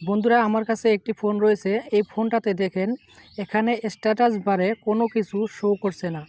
বন্ধুরা, আমার কাছে একটি ফোন রয়েছে। এই ফোনটাতে দেখেন, এখানে স্ট্যাটাস বারে কোনো কিছু শো করছে না।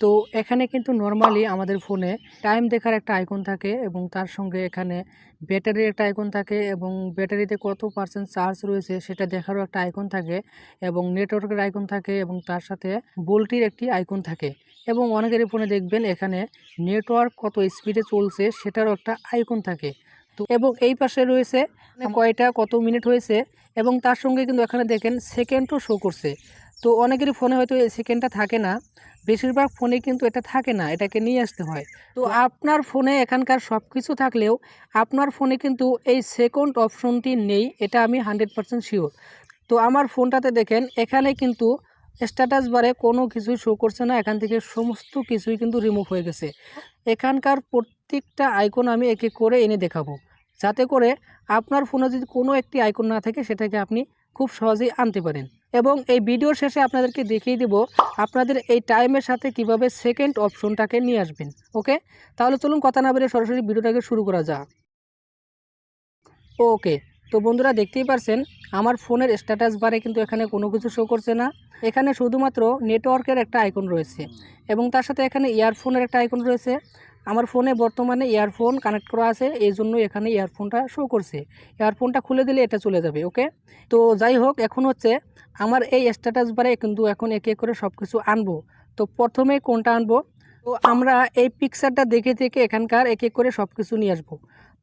তো এখানে কিন্তু নর্মালি আমাদের ফোনে টাইম দেখার একটা আইকন থাকে এবং তার সঙ্গে এখানে ব্যাটারির একটা আইকন থাকে এবং ব্যাটারিতে কত পার্সেন্ট চার্জ রয়েছে সেটা দেখারও একটা আইকন থাকে এবং নেটওয়ার্কের আইকন থাকে এবং তার সাথে বোল্টির একটি আইকন থাকে। এবং অনেকেরই ফোনে দেখবেন, এখানে নেটওয়ার্ক কত স্পিডে চলছে সেটারও একটা আইকন থাকে। তো এবং এই পাশে রয়েছে কয়টা কত মিনিট হয়েছে এবং তার সঙ্গে কিন্তু এখানে দেখেন সেকেন্ডও শো করছে। তো অনেকেরই ফোনে হয়তো এই সেকেন্ডটা থাকে না বেশিরভাগ ফোনে কিন্তু এটা থাকে না এটাকে নিয়ে আসতে হয়। তো আপনার ফোনে এখানকার সব কিছু থাকলেও আপনার ফোনে কিন্তু এই সেকেন্ড অপশনটি নেই এটা আমি হান্ড্রেড পারসেন্ট শিওর তো আমার ফোনটাতে দেখেন এখানে কিন্তু স্ট্যাটাস বারে কোনো কিছুই শো করছে না এখান থেকে সমস্ত কিছুই কিন্তু রিমুভ হয়ে গেছে। এখানকার প্রত্যেকটা আইকন আমি একে করে এনে দেখাবো। যাতে করে আপনার ফোনে যদি কোনো একটি আইকন না থাকে, সেটাকে আপনি খুব সহজেই আনতে পারেন। এবং এই ভিডিওর শেষে আপনাদেরকে দেখিয়ে দেব আপনাদের এই টাইমের সাথে কীভাবে সেকেন্ড অপশনটাকে নিয়ে আসবেন ওকে তাহলে চলুন কথা না বেরিয়ে সরাসরি ভিডিওটাকে শুরু করা যাক। ওকে তো বন্ধুরা দেখতেই পারছেন আমার ফোনের স্ট্যাটাস বারে কিন্তু এখানে কোনো কিছু শো করছে না। এখানে শুধুমাত্র নেটওয়ার্কের একটা আইকন রয়েছে এবং তার সাথে এখানে ইয়ারফোনের একটা আইকন রয়েছে। আমার ফোনে বর্তমানে ইয়ারফোন কানেক্ট করা আছে, এই জন্য এখানে ইয়ারফোনটা শো করছে। ইয়ারফোনটা খুলে দিলে এটা চলে যাবে ওকে তো যাই হোক, এখন হচ্ছে আমার এই স্ট্যাটাস বারে কিন্তু এখন এক এক করে সব কিছু আনব। তো প্রথমে কোনটা আনব? তো আমরা এই পিকচারটা দেখে থেকে এখানকার এক এক করে সব কিছু নিয়ে আসব।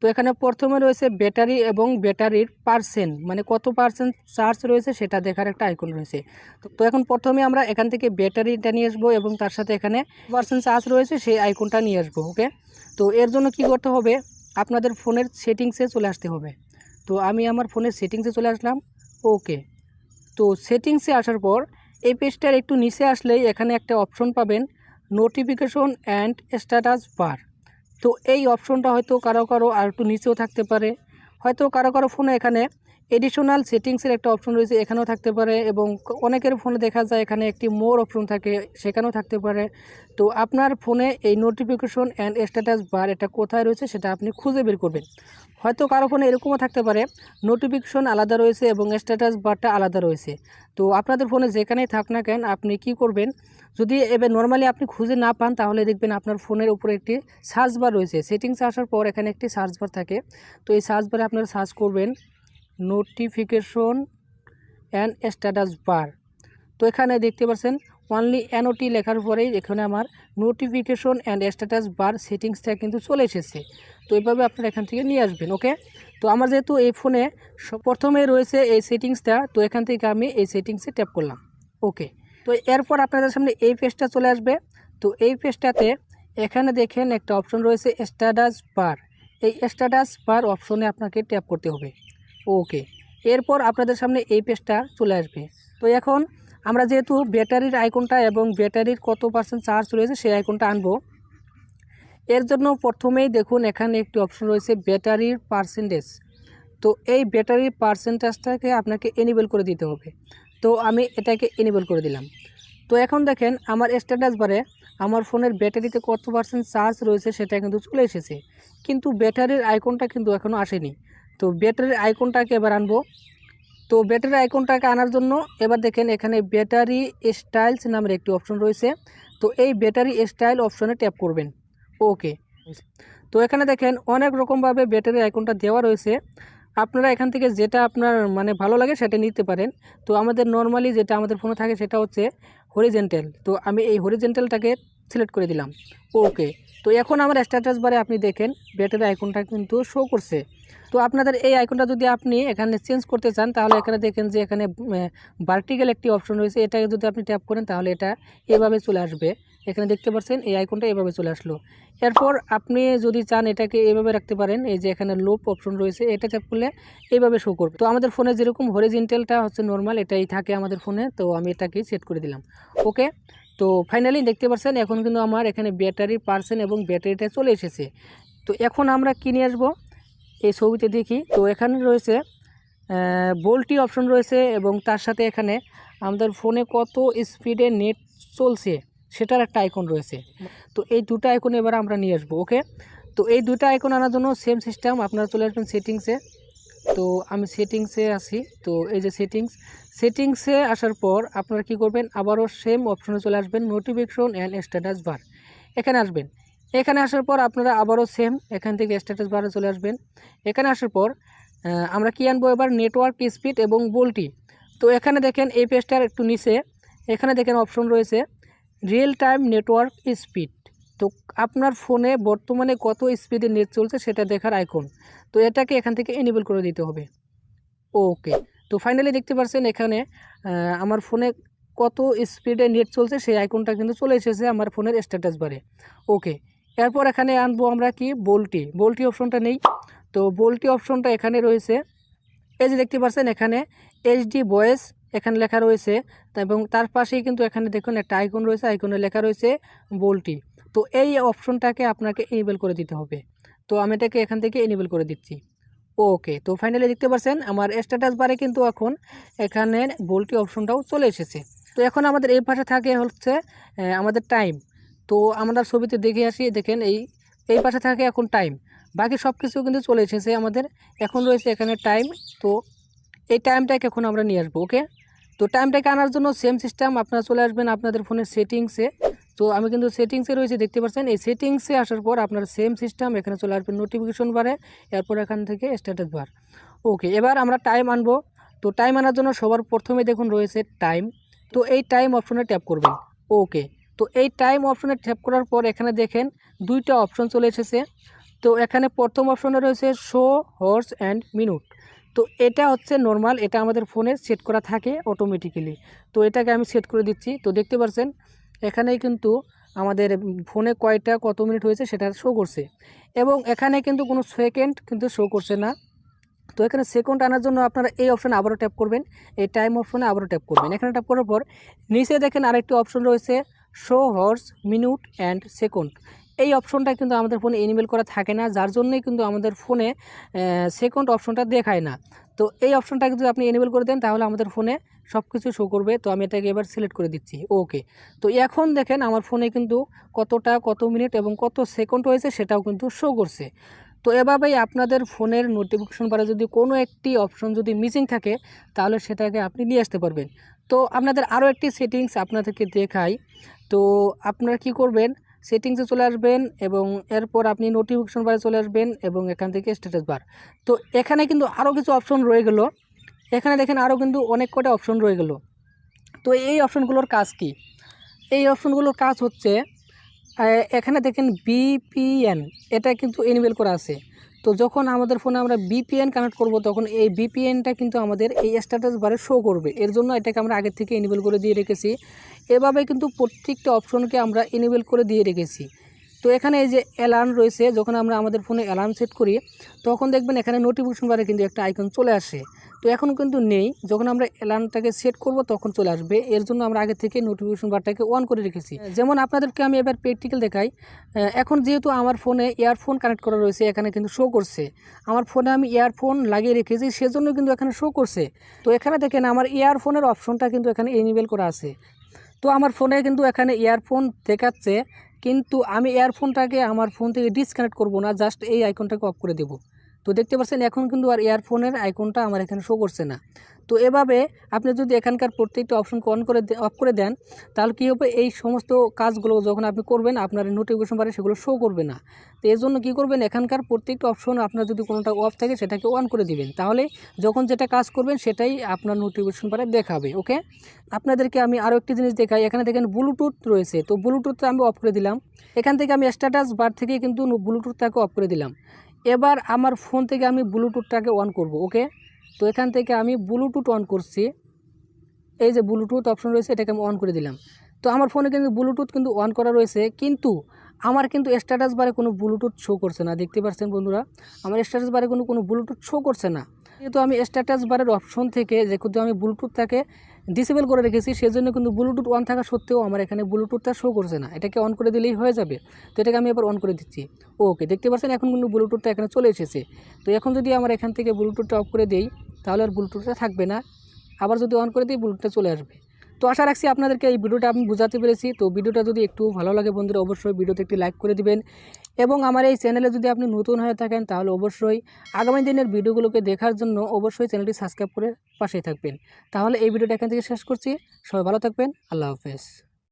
তো এখানে প্রথমে রয়েছে ব্যাটারি এবং ব্যাটারির পার্সেন্ট মানে কত পার্সেন্ট চার্জ রয়েছে সেটা দেখার একটা আইকন রয়েছে। তো এখন প্রথমে আমরা এখান থেকে ব্যাটারিটা নিয়ে আসব এবং তার সাথে এখানে পার্সেন্ট চার্জ রয়েছে সেই আইকনটা নিয়ে আসব, ওকে? তো এর জন্য কি করতে হবে, আপনাদের ফোনের সেটিংসে চলে আসতে হবে। তো আমি আমার ফোনের সেটিংসে চলে আসলাম, ওকে। তো সেটিংসে আসার পর এই পেজটার একটু নিচে আসলেই এখানে একটা অপশন পাবেন, নোটিফিকেশন অ্যান্ড স্ট্যাটাস বার। তো এই অপশনটা হয়তো কারও কারও আর একটু নিচেও থাকতে পারে। হয়তো কারও কারও ফোনে এখানে এডিশনাল সেটিংসের একটা অপশন রয়েছে, এখানেও থাকতে পারে এবং অনেকের ফোনে দেখা যায় এখানে একটি মোর অপশন থাকে, সেখানেও থাকতে পারে। তো আপনার ফোনে এই নোটিফিকেশন অ্যান্ড স্ট্যাটাস বার এটা কোথায় রয়েছে সেটা আপনি খুঁজে বের করবেন। হয়তো কারও ফোনে এরকমও থাকতে পারে নোটিফিকেশন আলাদা রয়েছে এবং স্ট্যাটাস বারটা আলাদা রয়েছে। তো আপনাদের ফোনে যেখানেই থাক না কেন, আপনি কি করবেন? যদি এবার নর্মালি আপনি খুঁজে না পান, তাহলে দেখবেন আপনার ফোনের উপরে একটি সার্চ বার রয়েছে। সেটিংসে আসার পর এখানে একটি সার্চ বার থাকে। তো এই সার্চ বারে আপনারা সার্চ করবেন। নোটিফিকেশন অ্যান্ড স্ট্যাটাস বার তো এখানে দেখতে পাচ্ছেন অনলি এনওটি লেখার পরেই এখানে আমার নোটিফিকেশন অ্যান্ড স্ট্যাটাস বার সেটিংসটা কিন্তু চলে এসেছে। তো এইভাবে আপনারা এখান থেকে নিয়ে আসবেন ওকে তো আমার যেহেতু এই ফোনে প্রথমে রয়েছে এই সেটিংসটা তো এখান থেকে আমি এই সেটিংসে ট্যাপ করলাম ওকে তো এরপর আপনাদের সামনে এই পেজটা চলে আসবে। তো এই পেজটাতে এখানে দেখেন একটা অপশন রয়েছে স্ট্যাটাস বার এই স্ট্যাটাস বার অপশনে আপনাকে ট্যাপ করতে হবে। ওকে। এরপর আপনাদের সামনে এই পেজটা চলে আসবে। তো এখন আমরা যেহেতু ব্যাটারির আইকনটা এবং ব্যাটারির কত পার্সেন্ট চার্জ রয়েছে সেই আইকনটা আনব। এর জন্য প্রথমেই দেখুন, এখানে একটি অপশন রয়েছে ব্যাটারির পার্সেন্টেজ তো এই ব্যাটারির পার্সেন্টেজটাকে আপনাকে এনেবল করে দিতে হবে। তো আমি এটাকে এনেবল করে দিলাম। তো এখন দেখেন, আমার স্ট্যাটাস বারে আমার ফোনের ব্যাটারিতে কত পার্সেন্ট চার্জ রয়েছে সেটা কিন্তু চলে এসেছে। কিন্তু ব্যাটারির আইকনটা কিন্তু এখনও আসেনি। তো ব্যাটারির আইকনটাকে এবার আনব। তো ব্যাটারি আইকনটাকে আনার জন্য এবার দেখেন এখানে ব্যাটারি স্টাইলস নামের একটি অপশন রয়েছে। তো এই ব্যাটারি স্টাইল অপশনে ট্যাপ করবেন। ওকে তো এখানে দেখেন অনেক রকমভাবে ব্যাটারি আইকনটা দেওয়া রয়েছে। আপনারা এখান থেকে যেটা আপনার মানে ভালো লাগে সেটা নিতে পারেন। তো আমাদের নর্মালি যেটা আমাদের ফোনে থাকে সেটা হচ্ছে হরিজেন্টাল তো আমি এই হরিজেন্টালটাকে সিলেক্ট করে দিলাম। ওকে তো এখন আমার স্ট্যাটাস বারে আপনি দেখেন ব্যাটারি আইকনটা কিন্তু শো করছে। তো আপনাদের এই আইকনটা যদি আপনি এখানে চেঞ্জ করতে চান, তাহলে এখানে দেখেন যে এখানে ভার্টিক্যাল একটি অপশন রয়েছে। এটাকে যদি আপনি ট্যাপ করেন, তাহলে এটা এভাবে চলে আসবে। এখানে দেখতে পাচ্ছেন, এই আইকনটা এভাবে চলে আসলো। এরপর আপনি যদি চান এটাকে এভাবে রাখতে পারেন, এই যে এখানে লোপ অপশন রয়েছে, এটা ট্যাপ করলে এইভাবে শো করবে। তো আমাদের ফোনে যেরকম হরিজেন্টালটা হচ্ছে নর্মাল এটাই থাকে আমাদের ফোনে তো আমি এটাকে সেট করে দিলাম। ওকে তো ফাইনালি দেখতে পাচ্ছেন এখন কিন্তু আমার এখানে ব্যাটারি পার্সেন্ট এবং ব্যাটারিটা চলে এসেছে। তো এখন আমরা কিনে আসব? এই ছবিতে দেখি। তো এখানে রয়েছে বোল্টি অপশন রয়েছে এবং তার সাথে এখানে আমাদের ফোনে কত স্পিডে নেট চলছে সেটার একটা আইকন রয়েছে। তো এই দুটো আইকন এবার আমরা নিয়ে আসব ওকে তো এই দুটো আইকন আনার জন্য সেম সিস্টেম আপনারা চলে আসবেন সেটিংসে তো আমি সেটিংসে আসি তো এই যে সেটিংস সেটিংসে আসার পর আপনারা কি করবেন? আবারও সেম অপশনে চলে আসবেন নোটিফিকেশন অ্যান্ড স্ট্যাটাস বার এখানে আসবেন। এখানে আসার পর আপনারা আবারও সেম এখান থেকে স্ট্যাটাস বারে চলে আসবেন। এখানে আসার পর আমরা কি আনব এবার? নেটওয়ার্ক স্পিড এবং বোল্টি তো এখানে দেখেন, এই পেজটার একটু নিচে, এখানে দেখেন অপশন রয়েছে রিয়েল টাইম নেটওয়ার্ক স্পিড তো আপনার ফোনে বর্তমানে কত স্পিডে নেট চলছে সেটা দেখার আইকন তো এটাকে এখান থেকে এনেবল করে দিতে হবে। ওকে তো ফাইনালি দেখতে পাচ্ছেন এখানে আমার ফোনে কত স্পিডে নেট চলছে সেই আইকনটা কিন্তু চলে এসেছে আমার ফোনের স্ট্যাটাস বারে ওকে এরপর এখানে আনব আমরা কি? বোল্টি বোল্টি অপশনটা নেই। তো বোল্টি অপশনটা এখানে রয়েছে। এই যে দেখতে পাচ্ছেন এখানে এইচডি ভয়েস এখানে লেখা রয়েছে। এবং তার পাশেই কিন্তু এখানে দেখুন একটা আইকন রয়েছে। আইকনে লেখা রয়েছে বোল্টি তো এই অপশনটাকে আপনাকে এনেবল করে দিতে হবে। তো আমি এটাকে এখান থেকে এনেবল করে দিচ্ছি। ওকে তো ফাইনালি দেখতে পাচ্ছেন আমার স্ট্যাটাস বারে কিন্তু এখন এখানে বোল্টি অপশনটাও চলে এসেছে। তো এখন আমাদের এই পাশে থাকে হচ্ছে আমাদের টাইম তো আমরা ছবিতে দেখে আসি, দেখেন এই এই পাশে থাকে এখন টাইম বাকি সব কিছু কিন্তু চলে এসেছে আমাদের। এখন রয়েছে এখানে টাইম তো এই টাইমটাকে এখন আমরা নিয়ে আসব ওকে তো টাইমটাকে আনার জন্য সেম সিস্টেম আপনারা চলে আসবেন আপনাদের ফোনের সেটিংসে তো আমি কিন্তু সেটিংসে রয়েছে, দেখতে পাচ্ছেন? এই সেটিংসে আসার পর আপনার সেম সিস্টেম এখানে চলে আসবে নোটিফিকেশন বারে এরপর এখান থেকে স্ট্যাটাস বার ওকে এবার আমরা টাইম আনব। তো টাইম আনার জন্য সবার প্রথমে দেখুন রয়েছে টাইম তো এই টাইম অপশনে ট্যাপ করবেন। ওকে তো এই টাইম অপশনে ট্যাপ করার পর এখানে দেখেন দুইটা অপশন চলে এসেছে। তো এখানে প্রথম অপশনে রয়েছে শো হর্স অ্যান্ড মিনিট তো এটা হচ্ছে নর্মাল এটা আমাদের ফোনে সেট করা থাকে অটোমেটিক্যালি তো এটাকে আমি সেট করে দিচ্ছি। তো দেখতে পাচ্ছেন এখানেই কিন্তু আমাদের ফোনে কয়টা কত মিনিট হয়েছে সেটা শো করছে। এবং এখানে কিন্তু কোনো সেকেন্ড কিন্তু শো করছে না। তো এখানে সেকেন্ড আনার জন্য আপনারা এই অপশানে আবারও ট্যাপ করবেন। এই টাইম অপশনে আবারও ট্যাপ করবেন। এখানে ট্যাপ করার পর নিচে দেখেন আরেকটি অপশন রয়েছে show hours minute and second এই অপশনটা কিন্তু আমাদের ফোনে এনিমেল করা থাকে না, যার জন্যই কিন্তু আমাদের ফোনে সেকেন্ড অপশনটা দেখায় না। তো এই অপশনটাকে যদি আপনি এনেবল করে দেন, তাহলে আমাদের ফোনে সব কিছু শো করবে। তো আমি এটাকে এবার সিলেক্ট করে দিচ্ছি। ওকে তো এখন দেখেন আমার ফোনে কিন্তু কতটা, কত মিনিট এবং কত সেকেন্ড হয়েছে সেটাও কিন্তু শো করছে। তো এভাবেই আপনাদের ফোনের নোটিফিকেশন বারে যদি কোনো একটি অপশন যদি মিসিং থাকে, তাহলে সেটাকে আপনি নিয়ে আসতে পারবেন। তো আপনাদের আরও একটি সেটিংস আপনাদেরকে দেখাই। তো আপনারা কি করবেন সেটিংসে চলে আসবেন এবং এরপর আপনি নোটিফিকেশন বারে চলে আসবেন এবং এখান থেকে স্ট্যাটাস বার তো এখানে কিন্তু আরও কিছু অপশন রয়ে গেল। এখানে দেখেন আরও কিন্তু অনেক কটা অপশন রয়ে গেল। তো এই অপশনগুলোর কাজ কি? এই অপশনগুলোর কাজ হচ্ছে এখানে দেখেন বিপিএন এটা কিন্তু এনিবেল করা আছে। তো যখন আমাদের ফোনে আমরা বিপিএন কানেক্ট করব, তখন এই বিপিএনটা কিন্তু আমাদের এই স্ট্যাটাস বারে শো করবে। এর জন্য এটাকে আমরা আগের থেকে ইনেবল করে দিয়ে রেখেছি। এভাবে কিন্তু প্রত্যেকটা অপশনকে আমরা ইনেবল করে দিয়ে রেখেছি। তো এখানে এই যে অ্যালার্ম রয়েছে, যখন আমরা আমাদের ফোনে অ্যালার্ম সেট করি, তখন দেখবেন এখানে নোটিফিকেশন বারে কিন্তু একটা আইকন চলে আসে। তো এখন কিন্তু নেই। যখন আমরা অ্যালার্মটাকে সেট করব, তখন চলে আসবে। এর জন্য আমরা আগে থেকে নোটিফিকেশন বারটাকে অন করে রেখেছি। যেমন আপনাদেরকে আমি এবার প্র্যাকটিক্যাল দেখাই। এখন যেহেতু আমার ফোনে ইয়ারফোন কানেক্ট করা রয়েছে, এখানে কিন্তু শো করছে। আমার ফোনে আমি ইয়ারফোন লাগিয়ে রেখেছি, সেজন্য কিন্তু এখানে শো করছে। তো এখানে দেখেন, আমার ইয়ারফোনের অপশনটা কিন্তু এখানে এনেবেল করা আছে। তো আমার ফোনে কিন্তু এখানে ইয়ারফোন দেখাচ্ছে। কিন্তু আমি এয়ারফোনটাকে আমার ফোন থেকে ডিসকানেক্ট করব না জাস্ট এই আইকনটাকে অফ করে দেব। তো দেখতে পাচ্ছেন এখন কিন্তু আর ইয়ারফোনের আইকনটা আমার এখানে শো করছে না। তো এভাবে আপনি যদি এখানকার প্রত্যেকটা অপশনকে অন করে অফ করে দেন, তাহলে কী হবে? এই সমস্ত কাজগুলো যখন আপনি করবেন, আপনার নোটিফিকেশন বারে সেগুলো শো করবে না। তো এর জন্য কী করবেন? এখানকার প্রত্যেকটা অপশন আপনার যদি কোনোটা অফ থাকে, সেটাকে অন করে দিবেন। তাহলে যখন যেটা কাজ করবেন, সেটাই আপনার নোটিফিকেশন বারে দেখাবে ওকে আপনাদেরকে আমি আরও একটি জিনিস দেখাই। এখানে দেখেন ব্লুটুথ রয়েছে। তো ব্লুটুথটা আমি অফ করে দিলাম। এখান থেকে আমি স্ট্যাটাস বার থেকে কিন্তু ব্লুটুথটাকে অফ করে দিলাম। এবার আমার ফোন থেকে আমি ব্লুটুথটাকে অন করব ওকে তো এখান থেকে আমি ব্লুটুথ অন করছি। এই যে ব্লুটুথ অপশন রয়েছে, এটাকে আমি অন করে দিলাম। তো আমার ফোনে কিন্তু ব্লুটুথ কিন্তু অন করা রয়েছে, কিন্তু আমার কিন্তু স্ট্যাটাস বারে কোনো ব্লুটুথ শো করছে না। দেখতে পাচ্ছেন বন্ধুরা, আমার স্ট্যাটাস বারে কোনো কোনো ব্লুটুথ শো করছে না। যেহেতু আমি স্ট্যাটাস বারের অপশন থেকে, যেহেতু আমি ব্লুটুথটাকে ডিসেবল করে রেখেছি, সেজন্য কিন্তু ব্লুটুথ অন থাকা সত্ত্বেও আমার এখানে ব্লুটুথটা শো করছে না। এটাকে অন করে দিলেই হয়ে যাবে। তো এটাকে আমি আবার অন করে দিচ্ছি। ওকে দেখতে পাচ্ছেন এখন কিন্তু ব্লুটুথটা এখানে চলে এসেছে। তো এখন যদি আমার এখান থেকে ব্লুটুথটা অফ করে দিই, তাহলে আর ব্লুটুথটা থাকবে না। আবার যদি অন করে দিই ব্লুটুথটা চলে আসবে। তো আশা রাখছি আপনাদেরকে এই ভিডিওটা আমি বোঝাতে পেরেছি। তো ভিডিওটা যদি একটু ভালো লাগে বন্ধুরা, অবশ্যই ভিডিওতে একটি লাইক করে দিবেন। এবং আমার এই চ্যানেলে যদি আপনি নতুন হয়ে থাকেন, তাহলে অবশ্যই আগামী দিনের ভিডিওগুলোকে দেখার জন্য অবশ্যই চ্যানেলটি সাবস্ক্রাইব করে পাশেই থাকবেন। তাহলে এই ভিডিওটা এখান থেকে শেষ করছি। সবাই ভালো থাকবেন। আল্লাহ হাফেজ।